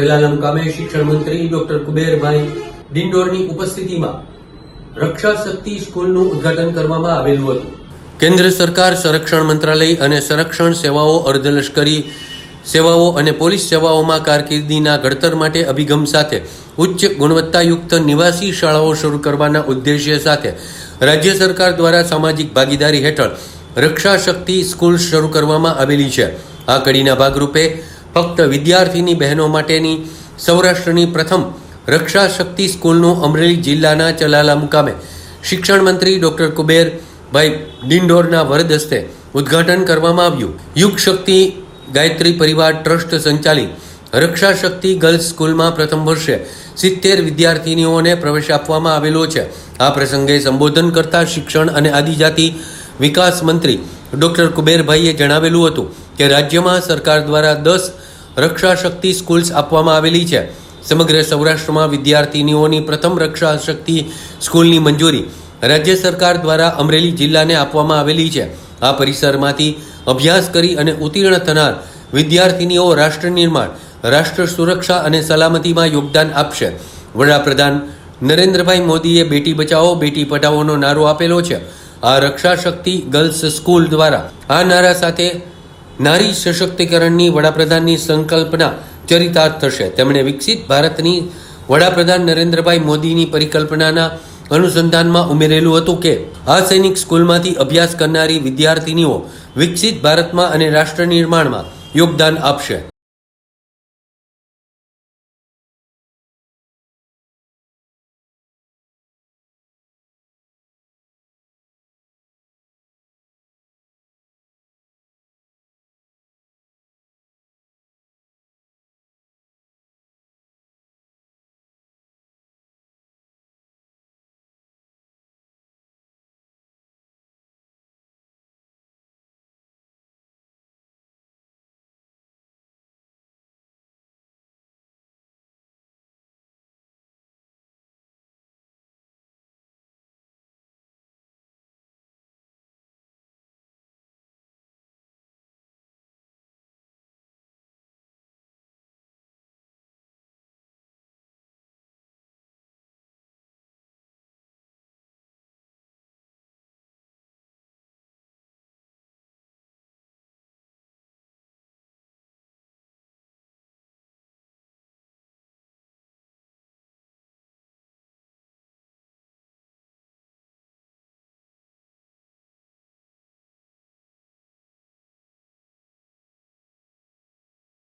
જલાલમ કામે શિક્ષણ મંત્રી ડોક્ટર કુબેરભાઈ ડિંડોરની ઉપસ્થિતિમાં રક્ષા શક્તિ સ્કૂલનું ઉદ્ઘાટન કરવામાં આવેલું હતું. કેન્દ્ર સરકાર, સંરક્ષણ મંત્રાલય અને સંરક્ષણ સેવાઓ અર્ધલશ્કરી સેવાઓ અને પોલીસ સેવાઓમાં કારકિર્દીના ઘડતર માટે અભિગમ સાથે ઉચ્ચ ગુણવત્તાયુક્ત નિવાસી શાળાઓ શરૂ કરવાના ઉદ્દેશ્ય સાથે રાજ્ય સરકાર દ્વારા સામાજિક ભાગીદારી હેઠળ રક્ષા શક્તિ સ્કૂલ શરૂ કરવામાં આવેલી છે. આ કડીના ભાગરૂપે ફક્ત વિદ્યાર્થીની બહેનો માટેની સૌરાષ્ટ્રની પ્રથમ રક્ષા શક્તિ સ્કૂલનું અમરેલી જિલ્લાના ચલાલા મુકામે શિક્ષણ મંત્રી ડોક્ટર કુબેરભાઈ ડિંડોરના વરદ હસ્તે ઉદ્ઘાટન કરવામાં આવ્યું. યુગ શક્તિ ગાયત્રી પરિવાર ટ્રસ્ટ સંચાલિત રક્ષા શક્તિ ગર્લ્સ સ્કૂલમાં પ્રથમ વર્ષે સિત્તેર વિદ્યાર્થીનીઓને પ્રવેશ આપવામાં આવેલો છે. આ પ્રસંગે સંબોધન કરતા શિક્ષણ અને આદિજાતિ વિકાસ મંત્રી ડોક્ટર કુબેરભાઈએ જણાવેલું હતું. કે રાજ્યમાં સરકાર દ્વારા દસ રક્ષા શક્તિ સ્કૂલ્સ આપવામાં આવેલી છે. સમગ્ર સૌરાષ્ટ્રમાં વિદ્યાર્થીનીઓની પ્રથમ રક્ષા શક્તિ સ્કૂલની મંજૂરી રાજ્ય સરકાર દ્વારા અમરેલી જિલ્લાને આપવામાં આવેલી છે. આ પરિસરમાંથી અભ્યાસ કરી અને ઉત્તીર્ણ થનાર વિદ્યાર્થીનીઓ રાષ્ટ્ર નિર્માણ, રાષ્ટ્ર સુરક્ષા અને સલામતીમાં યોગદાન આપશે. વડાપ્રધાન નરેન્દ્રભાઈ મોદીએ બેટી બચાવો, બેટી પઢાઓનો નારો આપેલો છે. આ રક્ષા શક્તિ ગર્લ્સ સ્કૂલ દ્વારા આ નારા સાથે નારી સશક્તિકરણની વડાપ્રધાનની સંકલ્પના ચરિતાર્થ થશે. તેમણે વિકસિત ભારતની વડાપ્રધાન નરેન્દ્રભાઈ મોદીની પરિકલ્પનાના અનુસંધાનમાં ઉમેરેલું હતું કે, આ સૈનિક સ્કૂલમાંથી અભ્યાસ કરનારી વિદ્યાર્થીનીઓ વિકસિત ભારતમાં અને રાષ્ટ્ર નિર્માણમાં યોગદાન આપશે.